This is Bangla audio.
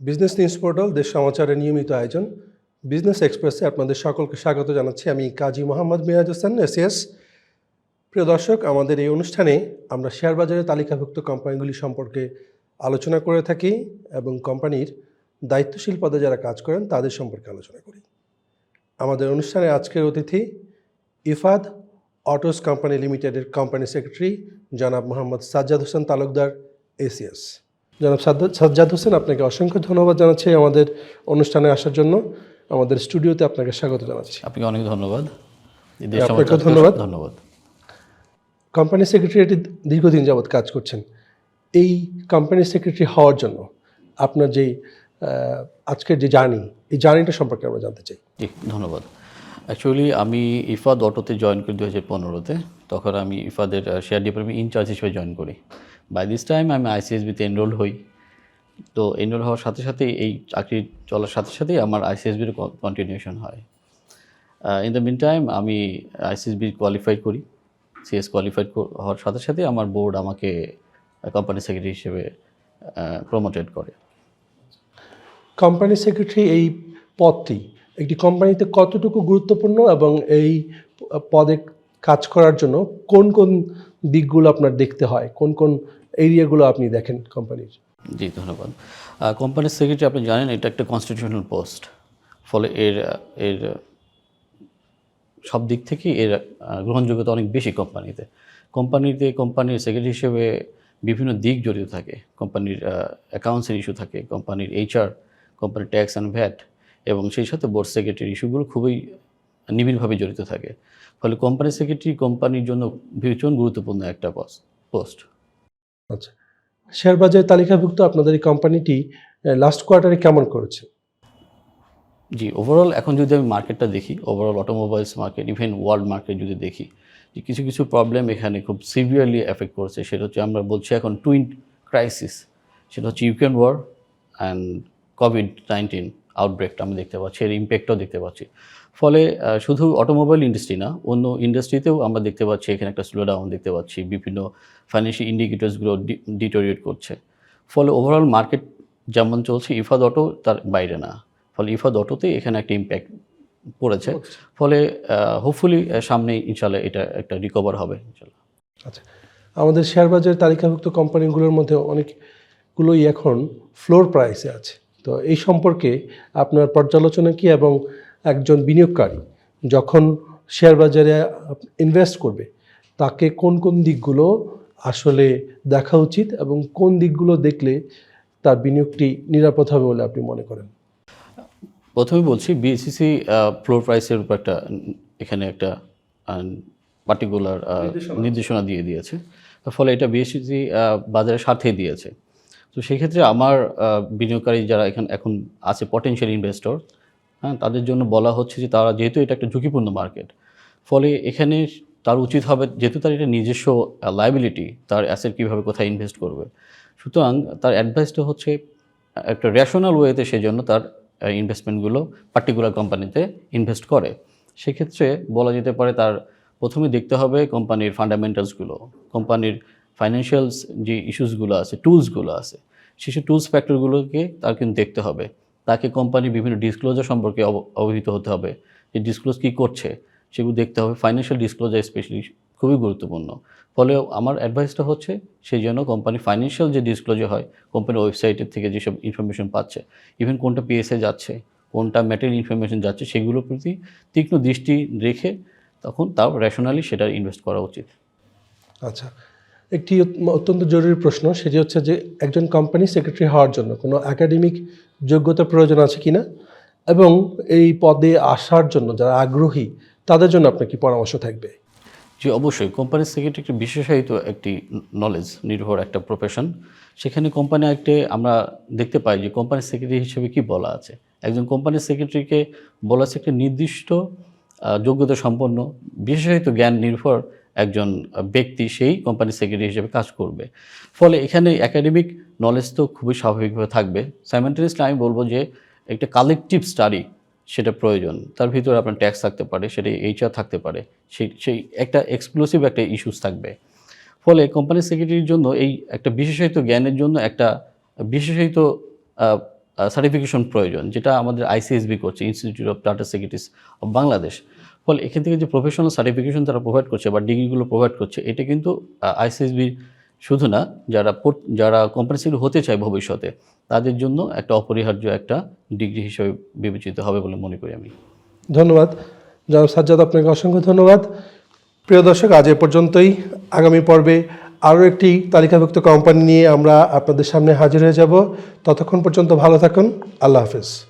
বিজনেস নিউজ পোর্টাল দেশ সমাচারের নিয়মিত আয়োজন। বিজনেস এক্সপ্রেসে আপনাদের সকলকে স্বাগত জানাচ্ছি। আমি কাজী মোহাম্মদ মিরাজ হোসেন এসিএস প্রিয় দর্শক, আমাদের এই অনুষ্ঠানে আমরা শেয়ার বাজারে তালিকাভুক্ত কোম্পানিগুলি সম্পর্কে আলোচনা করে থাকি এবং কোম্পানির দায়িত্বশীল পদে যারা কাজ করেন তাদের সম্পর্কে আলোচনা করি। আমাদের অনুষ্ঠানে আজকের অতিথি ইফাদ অটোস কোম্পানি লিমিটেডের company secretary Janab Mohammad Sajjad Hossain Talukdar ACS Janab Sajjad Hossain আপনাকে অসংখ্য ধন্যবাদ জানাচ্ছি আমাদের অনুষ্ঠানে আসার জন্য। আমাদের স্টুডিওতে আপনাকে স্বাগত জানাচ্ছি। আপনাকে অনেক ধন্যবাদ। সমাচারকে ধন্যবাদ। ধন্যবাদ। কোম্পানি সেক্রেটারিয়েটে দীর্ঘদিন যাবৎ কাজ করছেন। এই কোম্পানি সেক্রেটারি হওয়ার জন্য আপনার যে আজকের যে জার্নি এই জার্নিটা সম্পর্কে আমরা জানতে চাই। জি ধন্যবাদ। অ্যাকচুয়ালি আমি ইফাদ অটোতে জয়েন করি দু হাজার পনেরোতে। তখন আমি ইফাদের শেয়ার ডিপার্টমেন্ট ইনচার্জ হিসেবে জয়েন করি। বাই দিস টাইম আমি আইসিএসবিতে এনরোল হই। তো এনরোল হওয়ার সাথে সাথে এই চাকরি চলার সাথে সাথেই আমার আইসিএসবির কন্টিনিউশন হয়। ইন দ্য মিন টাইম আমি আইসিএসবি কোয়ালিফাই করি। সিএস কোয়ালিফাইড হওয়ার সাথে সাথে আমার বোর্ড আমাকে কোম্পানি সেক্রেটারি হিসেবে প্রমোটেড করে। কোম্পানি সেক্রেটারি এই পদটি একটি কোম্পানিতে কতটুকু গুরুত্বপূর্ণ এবং এই পদে কাজ করার জন্য কোন কোন দিকগুলো আপনার দেখতে হয়? কোন কোন এরিয়াগুলো আপনি দেখেন কোম্পানির। জি, ধন্যবাদ। কোম্পানির সেক্রেটারি আপনি জানেন, এটা একটা কনস্টিটিউশনাল পোস্ট ফলে এর এর সব দিক থেকেই এর গ্রহণযোগ্যতা অনেক বেশি কোম্পানিতে। কোম্পানিতে, কোম্পানির সেক্রেটারি হিসেবে বিভিন্ন দিক জড়িত থাকে। কোম্পানির অ্যাকাউন্টসের ইস্যু থাকে, কোম্পানির এইচআর কোম্পানির ট্যাক্স অ্যান্ড ভ্যাট এবং সেই সাথে বোর্ড সেক্রেটারি ইস্যুগুলো খুবই নিবিড়ভাবে জড়িত থাকে। ফলে কোম্পানি সেক্রেটারি কোম্পানির জন্য ভীষণ গুরুত্বপূর্ণ একটা পোস্ট পোস্ট আচ্ছা। শেয়ার বাজারে তালিকাভুক্ত আপনাদের এই কোম্পানিটি লাস্ট কোয়ার্টারে কেমন করেছে? জি ওভারঅল এখন যদি আমি মার্কেটটা দেখি overall automobiles market even world market যদি দেখি, যে কিছু কিছু প্রবলেম এখানে খুব সিভিয়ারলি এফেক্ট করছে, সেটা হচ্ছে আমরা বলছি এখন টুইন ক্রাইসিস সেটা হচ্ছে Ukraine war and COVID nineteen আউটব্রেকটা আমি দেখতে পাচ্ছি এর ইম্প্যাক্টটাও দেখতে পাচ্ছি। ফলে শুধু অটোমোবাইল ইন্ডাস্ট্রি না অন্য ইন্ডাস্ট্রিতেও আমরা দেখতে পাচ্ছি এখানে একটা স্লো ডাউন দেখতে পাচ্ছি বিভিন্ন ফাইন্যান্সিয়াল ইন্ডিকেটার্সগুলো ডিটোরিয়েট করছে। ফলে ওভারঅল মার্কেট যেমন চলছে ইফাদ অটো তার বাইরে না। ফলে ইফাদ অটোতে এখানে একটা ইম্প্যাক্ট পড়েছে। ফলে হোপফুলি সামনে ইনশাল্লাহ এটা একটা রিকভার হবে ইনশাল্লাহ আচ্ছা আমাদের শেয়ার বাজারে তালিকাভুক্ত কোম্পানিগুলোর মধ্যে অনেকগুলোই এখন ফ্লোর প্রাইসে আছে। তো এই সম্পর্কে আপনার পর্যালোচনা কি এবং একজন বিনিয়োগকারী যখন শেয়ার বাজারে ইনভেস্ট করবে তাকে কোন কোন দিকগুলো আসলে দেখা উচিত এবং কোন দিকগুলো দেখলে তার বিনিয়োগটি নিরাপদ হবে বলে আপনি মনে করেন? প্রথমে বলছি বিএসসিসি ফ্লোর প্রাইসের উপর একটা এখানে একটা পার্টিকুলার নির্দেশনা। দিয়ে দিয়েছে। ফলে এটা বিএসসিসি বাজারের স্বার্থেই দিয়েছে। তো সেই ক্ষেত্রে আমার বিনিয়োগকারী যারা এখানে, এখন আছে পটেনশিয়াল ইনভেস্টর হ্যাঁ তাদের জন্য বলা হচ্ছে যে তারা যেহেতু এটা একটা ঝুঁকিপূর্ণ মার্কেট ফলে এখানে তার উচিত হবে যেহেতু তার এটা নিজস্ব লাইবিলিটি তার অ্যাসেট কীভাবে কোথায় ইনভেস্ট করবে। সুতরাং তার অ্যাডভাইসটা হচ্ছে একটা রেশনাল ওয়েতে সেজন্য তার ইনভেস্টমেন্টগুলো পার্টিকুলার কোম্পানিতে ইনভেস্ট করে। সেক্ষেত্রে বলা যেতে পারে তার প্রথমে দেখতে হবে কোম্পানির ফান্ডামেন্টালসগুলো কোম্পানির ফাইন্যান্সিয়ালস যে ইস্যুসগুলো আছে টুলসগুলো আছে সেসব টুলস ফ্যাক্টরগুলোকে তার কিন্তু দেখতে হবে। তাকে কোম্পানির বিভিন্ন ডিসক্লোজার সম্পর্কে অব- অবহিত হতে হবে। যে ডিসক্লোজ কী করছে, সেগুলো দেখতে হবে। ফাইন্যান্সিয়াল ডিসক্লোজার স্পেশালি খুবই গুরুত্বপূর্ণ। ফলে আমার অ্যাডভাইসটা হচ্ছে সেই জন্য কোম্পানি ফাইন্যান্সিয়াল যে ডিসক্লোজার হয় কোম্পানির ওয়েবসাইটের থেকে যেসব ইনফরমেশন পাচ্ছে ইভেন কোনটা পিএসএ যাচ্ছে, কোনটা ম্যাটেরিয়াল ইনফরমেশন যাচ্ছে, সেগুলোর প্রতি তীক্ষ্ণ দৃষ্টি রেখে তখন তাও রেশনালি সেটা ইনভেস্ট করা উচিত। আচ্ছা একটি অত্যন্ত জরুরি প্রশ্ন, সেটি হচ্ছে যে একজন কোম্পানি সেক্রেটারি হওয়ার জন্য কোনো একাডেমিক যোগ্যতার প্রয়োজন আছে কিনা? এবং এই পদে আসার জন্য যারা আগ্রহী, তাদের জন্য আপনার কি পরামর্শ থাকবে? যে অবশ্যই। কোম্পানির সেক্রেটারি একটি বিশেষায়িত একটি নলেজ নির্ভর একটা প্রফেশন সেখানে কোম্পানি একটি আমরা দেখতে পাই যে কোম্পানির সেক্রেটারি হিসেবে কি বলা আছে। একজন কোম্পানির সেক্রেটারিকে বলা আছে একটি নির্দিষ্ট যোগ্যতা সম্পন্ন, বিশেষায়িত জ্ঞান নির্ভর একজন ব্যক্তি সেই কোম্পানির সেক্রেটারি হিসেবে কাজ করবে। ফলে এখানে একাডেমিক নলেজ তো খুবই স্বাভাবিকভাবে থাকবে। সাইমেন্টানিয়াসলি আমি বলব যে একটা কালেকটিভ স্টাডি সেটা প্রয়োজন। তার ভিতরে আপনার ট্যাক্স থাকতে পারে, সেটা এইচআর থাকতে পারে, সেই সেই একটা এক্সক্লুসিভ একটা ইস্যুস থাকবে। ফলে কোম্পানি সেক্রেটারির জন্য এই একটা বিশেষায়িত জ্ঞানের জন্য একটা বিশেষায়িত সার্টিফিকেশন প্রয়োজন, যেটা আমাদের আইসিএসবি করছে institute of data securities of Bangladesh ফলে এখান থেকে যে প্রফেশনাল সার্টিফিকেশন তারা প্রোভাইড করছে বা ডিগ্রিগুলো প্রোভাইড করছে, এটা কিন্তু আইসিএসবি শুধু না, যারা যারা কোম্পানি হতে চায় ভবিষ্যতে, তাদের জন্য একটা অপরিহার্য একটা ডিগ্রি হিসেবে বিবেচিত হবে বলে মনে করি আমি। ধন্যবাদ। জনাব সাজ্জাদ, আপনাকে অসংখ্য ধন্যবাদ। প্রিয় দর্শক, আজ এ পর্যন্তই। আগামী পর্বে আরও একটি তালিকাভুক্ত কোম্পানি নিয়ে আমরা আপনাদের সামনে হাজির হয়ে যাব। ততক্ষণ পর্যন্ত ভালো থাকুন। আল্লাহ হাফেজ।